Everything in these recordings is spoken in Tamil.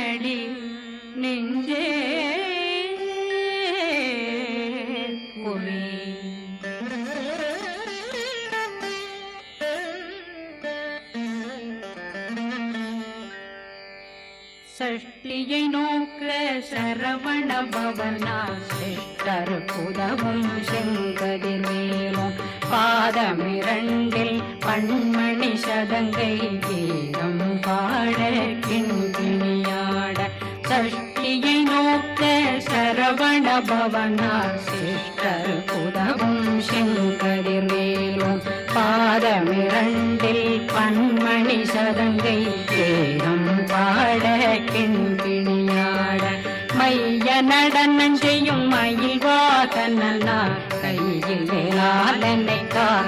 குமரனடி நெஞ்சே குமி சஷ்டியை நோக்க சரவண பவனா சிஷ்டர் புதவும் செங்கதிர்வேலும் பாதமிரண்டில் பண்மணி சதங்கை கீதம் பாடக்கின் பவனா சிஷ்டர் புதவும் செங்கதிர்வேலும் பாதமிரண்டில் பன்மணி சதங்கை கீதம் பாட கிண்கிணியாட மைய நடனம் செய்யும் மயில் வாகனா கையில் வேளாளனை கார்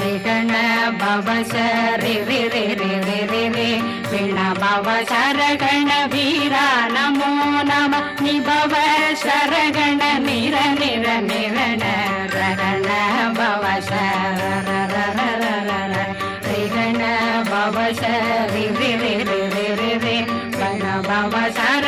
ரிகண பவ சரி ரி ரி ரி ரி ரி ரி விண பவ சரகண வீரா நமோ நம நிபவ சரகண நிர நிர நிரண ரகண பவ சரரரரரர ரிகண பவ சரி ரி ரி ரி ரி ரி ரி கண பவ சரகண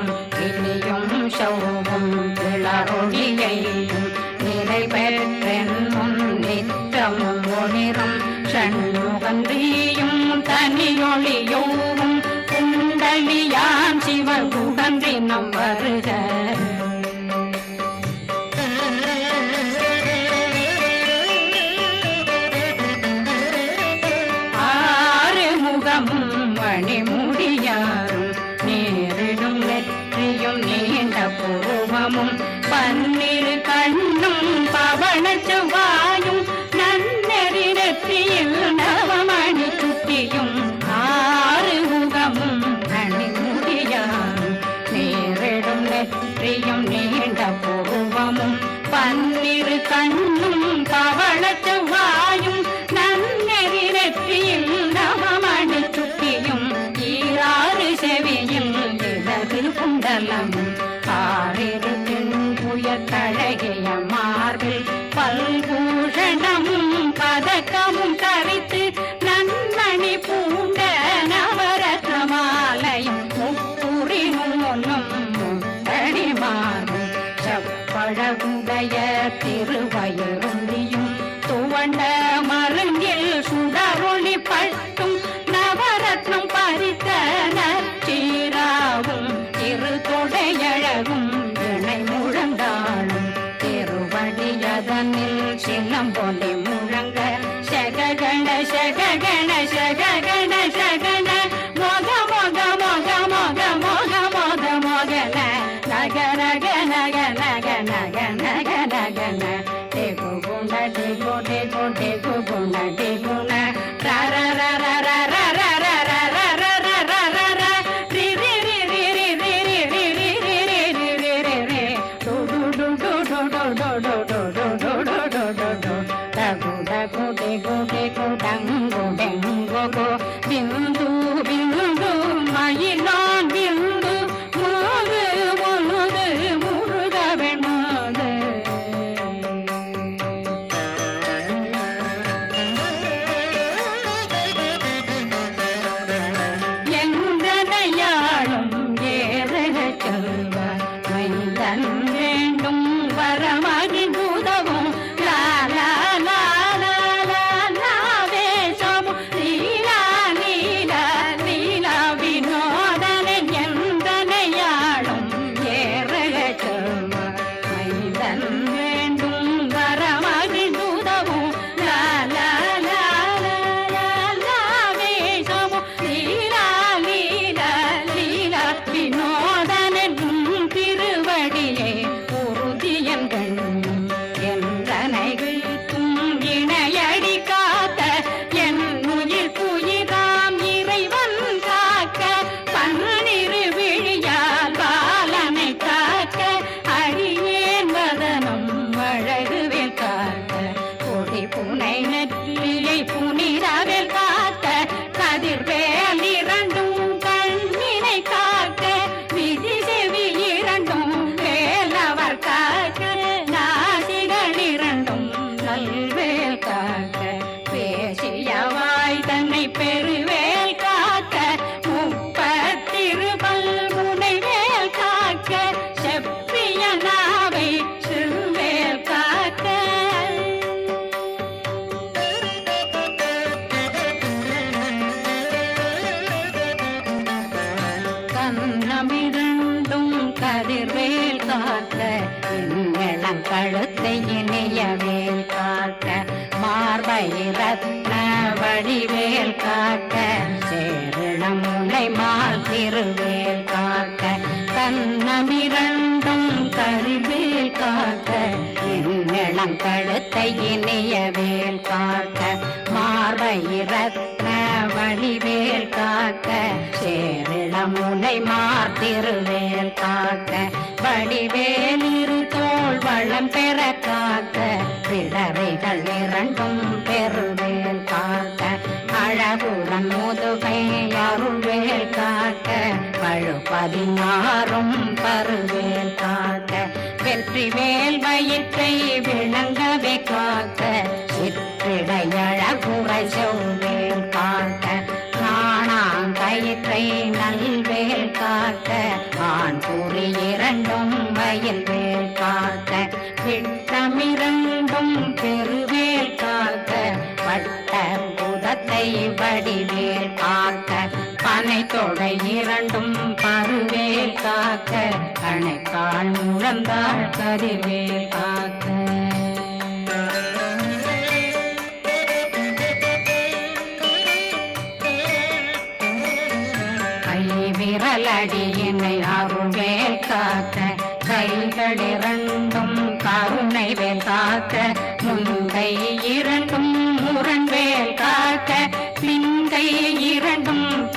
குகந்தினம் குண்டலம் ஆறிரு புயற் கழகிய ಗಣ ಶಗ ಗಣ ಶಗ ಗಣ ಶಗಣ மலை மார்த்திருவேல் காக்க வடிவேலிரு தோல் வளம் பெற காக்க பிறவைகள் இரண்டும் பெருவேல் காக்க அழகுடன் முதுகை அருள்வேல் காக்க பழு பதினாறும் பருவேல் காக்க வெற்றி வேல் வயிற்றை விளங்கவே காக்க வந்தாள் கதிர்வேல் காக்க கை விரலடியினை அருவேல் காக்க கைகளிரண்டும் கருணை வேல் காக்க முந்தை இரண்டும் முரண்வேல் காக்க பிந்தை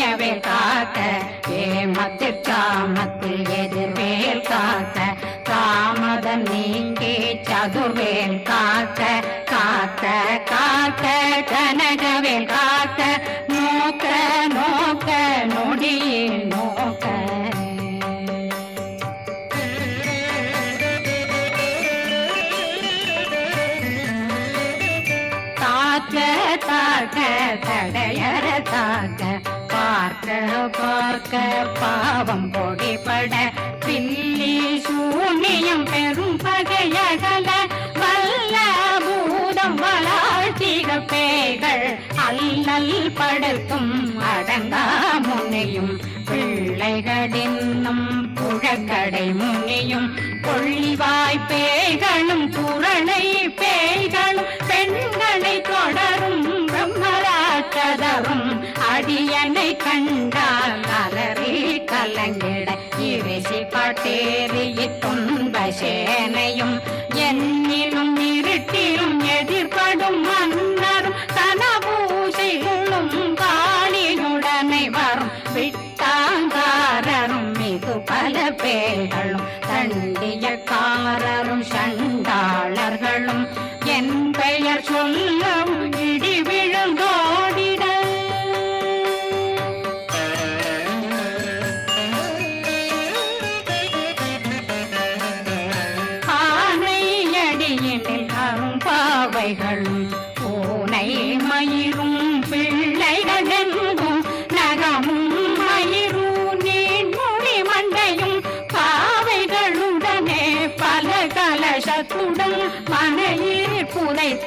மாயவே காக்க ஏமத்து காமத்து எதிர்வேல் காக்க காமதன் நீங்கே சதுர்வேல் காக்க. பார்க்க பார்க்க பாவம் பொடிபட. பில்லி சூனியம் பெரும் பகையகல. வல்ல பூதம் வளாழ்த்திக பேய்கள் அல்லல் படுத்தும் அடங்கா முனையும் பிள்ளைகளின்னும் புழக்கடை முனியும் கொள்ளிவாய் பேய்களும் குரலை பேய்களும் பெண்களை தொட பிரம்மராட்சதரும் அடியனை கண்டால் அலறி கலங்கிட இறைசி பட்டேறி துன்ப சேனையும் என்னிலும்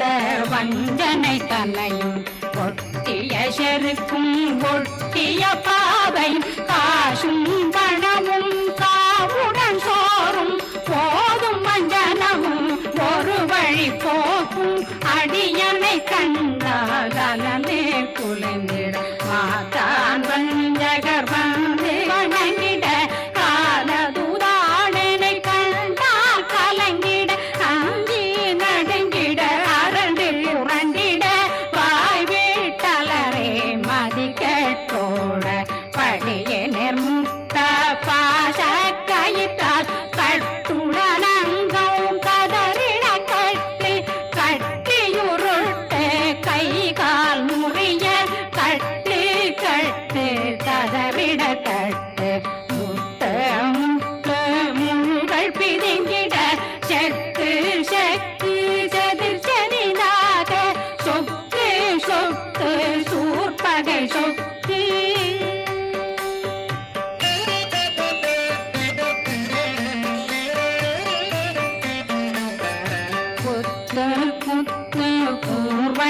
புதைத்த வஞ்சனை தலையும் ஒட்டிய செருக்கும் ஒட்டிய பாவையும் காசும் பணமும்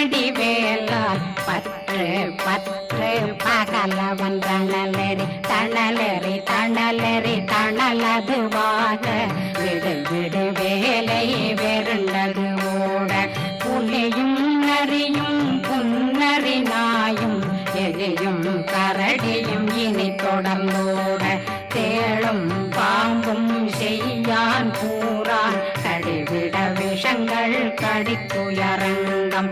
பூர்வடி வேலால் பற்று பற்று பகலவன் தணலெறி தணலெறி தணலெறி தணலதுவாக. விடு விடு வேலை வெருண்டது ஓட புலியும் நரியும் புன்னரி நாயும் எலியும் கரடியும் இனி தொடர்ந்தோட. தேளும் பாம்பும் செய்யான் கூறான். கடிவிட விஷங்கள் கடித்துயரங்கம்.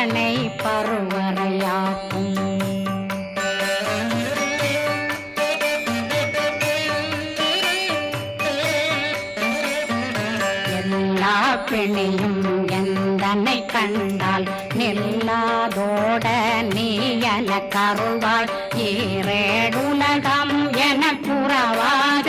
பற்புத்தரணை பருவரையாக்கும் எல்லா பிணியும் எந்தனை கண்டால் நில்லாதோட நீ என கருவாள். ஈரேடுலகம் என புறவாக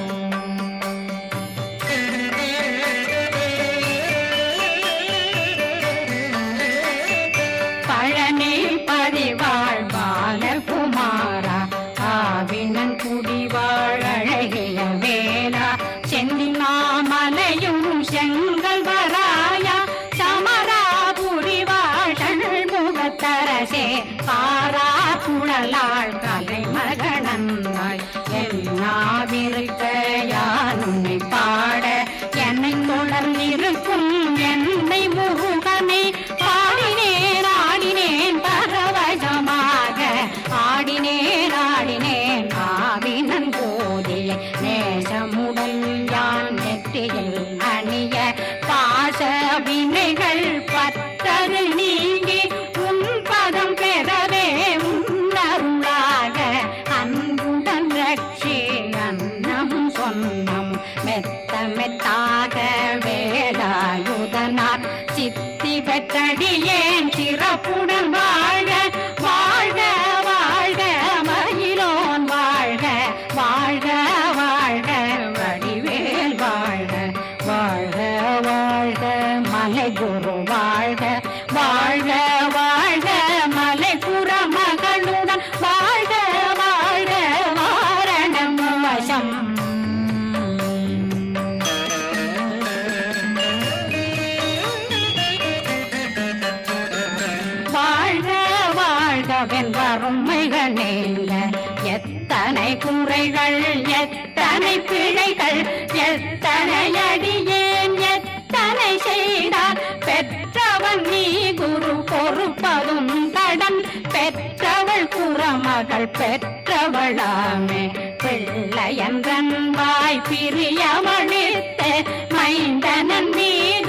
நவீன பெற்றவளாமே. பிள்ளையன்றன் வாய் பிரியமளித்த மைந்தனன் மீ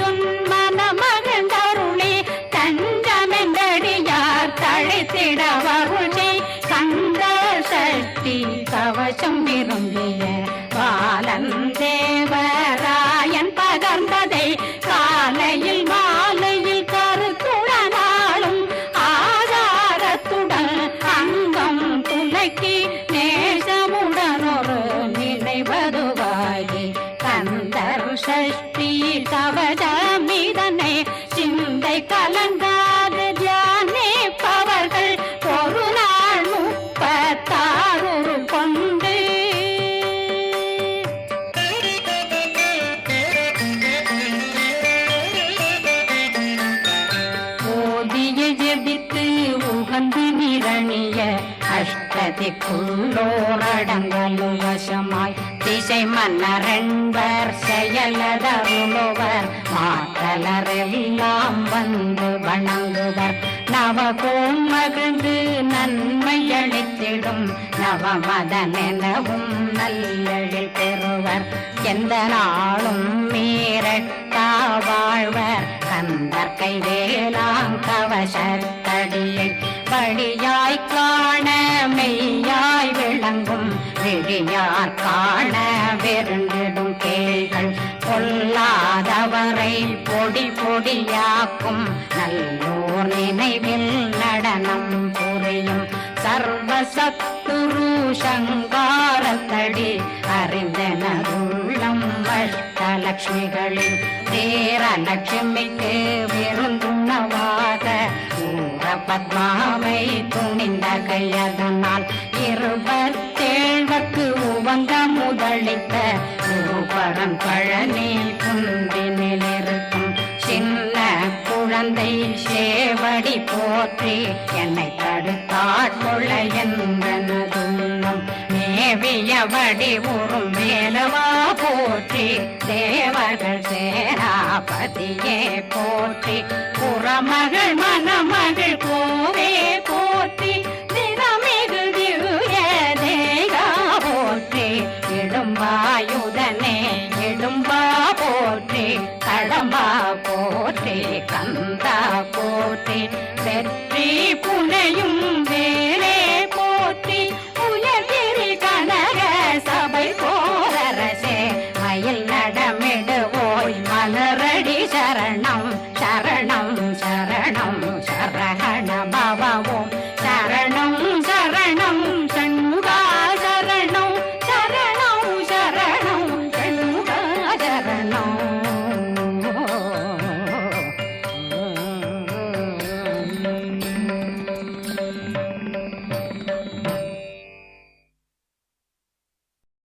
வந்தற்கை வேளாங் கவசத்தடியை படியாய் காண மெய்யாய் விளங்கும் விழியார் காண வெருந்திடும் கேள்கள் பொல்லாதவரை பொடி பொடியாக்கும் நல்லோர் நினைவில் நடனம் புரியும் சர்வசத்துரு சங்காரத்தடி அறிந்தன உள்ளம் சேர லட்சுமிக்கு விருந்துணவாக உன்ற பத்மாவை துணிந்த கையதனால் இருபத்தேழ்வக்கு உவந்த முதலித்த ரூபரன் பழனி குந்தினில் இருக்கும் சின்ன குழந்தை சேவடி போற்றி என்னை தடுத்தாட்கொள்ள என்பனது தேயவடி உறும் மேலவா போற்றி? தேவர்கள் சேராபதியே போற்றி. புறமகள் மணமகள் கோவே போ